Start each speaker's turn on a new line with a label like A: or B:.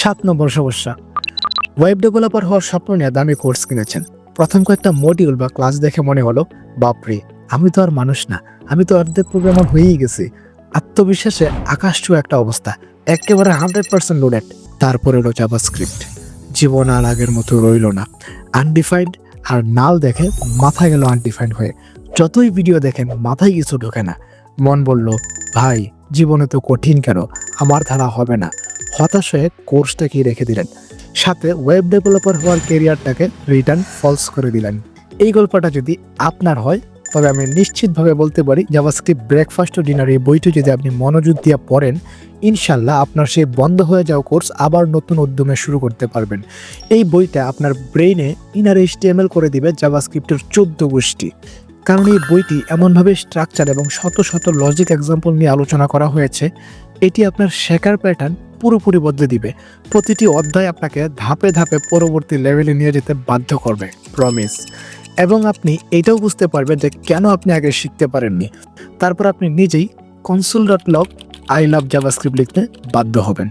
A: সাত নম্বর সমস্যা। Web developer হওয়ার স্বপ্ন নিয়ে দামি কোর্স কিনেছেন। প্রথম কয়েকটা মডিউল বা ক্লাস দেখে মনে হলো, বাপরে, আমি তো আর মানুষ না, আমি তো অর্ধেক প্রোগ্রামার হয়েই গেছি। আত্মবিশ্বাসে আকাশ ছুঁয়ে একটা অবস্থা, একেবারে হান্ড্রেড পার্সেন্ট লোডেড তারপরে হলো জাভা স্ক্রিপ্ট জীবন আর আগের মতো রইল না। আনডিফাইন্ড আর নাল দেখে মাথা গেল আনডিফাইন্ড হয়ে। যতই ভিডিও দেখেন, মাথায় কিছু ঢোকে না। মন বলল, ভাই, জীবনে তো কঠিন কেন? আমার ধারা হবে না। হতাশ হয়ে কোর্সটাকে রেখে দিলেন? সাথে ওয়েব ডেভেলপার হওয়ার কেরিয়ারটাকে রিটার্ন ফলস করে দিলেন। এই গল্পটা যদি আপনার হয়, তবে আমি নিশ্চিতভাবে বলতে পারি জাভাস্ক্রিপ্ট ব্রেকফাস্ট ও ডিনার এই বইটি যদি আপনি মনোযোগ দিয়ে পড়েন ইনশাল্লাহ আপনার সেই বন্ধ হয়ে যাওয়া কোর্স আবার নতুন উদ্যমে শুরু করতে পারবেন। এই বইটা আপনার ব্রেইনে ইনার এইচটিএমএল করে দিবে জাভাস্ক্রিপ্টের চোদ্দ গোষ্ঠী। কারণ এই বইটি এমনভাবে স্ট্রাকচার এবং শত শত লজিক এক্সাম্পল নিয়ে আলোচনা করা হয়েছে, এটি আপনার শেখার প্যাটার্ন পুরোপুরি বদলে দিবে। প্রতিটি অধ্যায় আপনাকে ধাপে ধাপে পরবর্তী লেভেলে নিয়ে যেতে বাধ্য করবে প্রমিস এবং আপনি এটাও বুঝতে পারবেন যে কেন আপনি আগে শিখতে পারেননি। তারপর আপনি নিজেই console dot log I love JavaScript লিখতে বাধ্য হবেন।